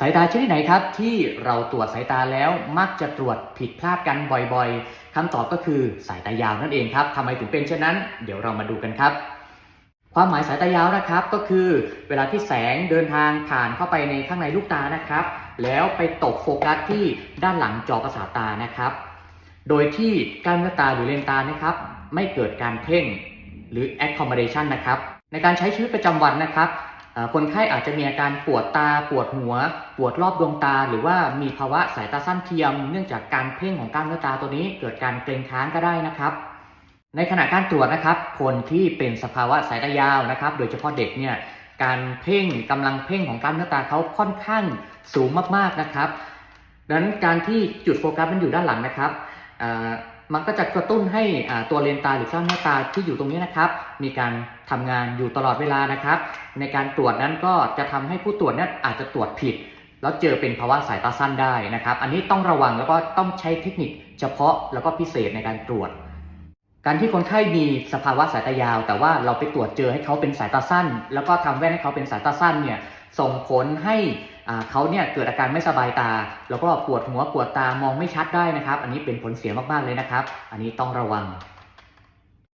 สายตาชนิดไหนครับที่เราตรวจสายตาแล้วมักจะตรวจผิดพลาดกันบ่อยๆคำตอบก็คือสายตายาวนั่นเองครับทำไมถึงเป็นเช่นนั้น เดี๋ยวเรามาดูกันครับ ความหมายสายตายาวนะครับก็คือ เวลาที่แสงเดินทางผ่านเข้าไปในข้างในลูกตานะครับ แล้วไปตกโฟกัสที่ด้านหลังจอประสาทตานะครับ โดยที่กล้ามเนื้อตาหรือเลนตานะครับ ไม่เกิดการเพ่งหรือ accommodation นะครับในการใช้ชีวิตประจำวันนะครับ คนไข้อาจจะมีอาการปวดตา ปวดหัว ปวดรอบดวงตา หรือว่ามีภาวะสายตาสั้นเทียม เนื่องจากการเพ่งของกล้ามเนื้อตาตัวนี้เกิดการเกร็งค้างก็ได้นะครับ ในขณะการตรวจนะครับ คนที่เป็นสภาวะสายตายาวนะครับ โดยเฉพาะเด็กเนี่ยการเพ่งกำลังเพ่งของกล้ามเนื้อตาเขาค่อนข้างสูงมากๆนะครับดังนั้นการที่จุดโฟกัสมันอยู่ด้านหลังนะครับ มันก็จะกระตุ้นให้ตัวเลนตาหรือกล้ามเนื้อตาที่อยู่ตรงนี้นะครับ มีการทำงานอยู่ตลอดเวลานะครับ ในการตรวจนั้นก็จะทำให้ผู้ตรวจนั้นอาจจะตรวจผิด แล้วเจอเป็นภาวะสายตาสั้นได้นะครับ อันนี้ต้องระวังแล้วก็ต้องใช้เทคนิคเฉพาะแล้วก็พิเศษในการตรวจ การที่คนไข้มีสภาวะสายตายาว แต่ว่าเราไปตรวจเจอให้เขาเป็นสายตาสั้น แล้วก็ทำแว่นให้เขาเป็นสายตาสั้นเนี่ยส่งผลให้ เขาเนี่ยเกิดอาการไม่สบายตา แล้วก็ปวดหัวปวดตามองไม่ชัดได้นะครับ อันนี้เป็นผลเสียมากๆเลยนะครับ อันนี้ต้องระวัง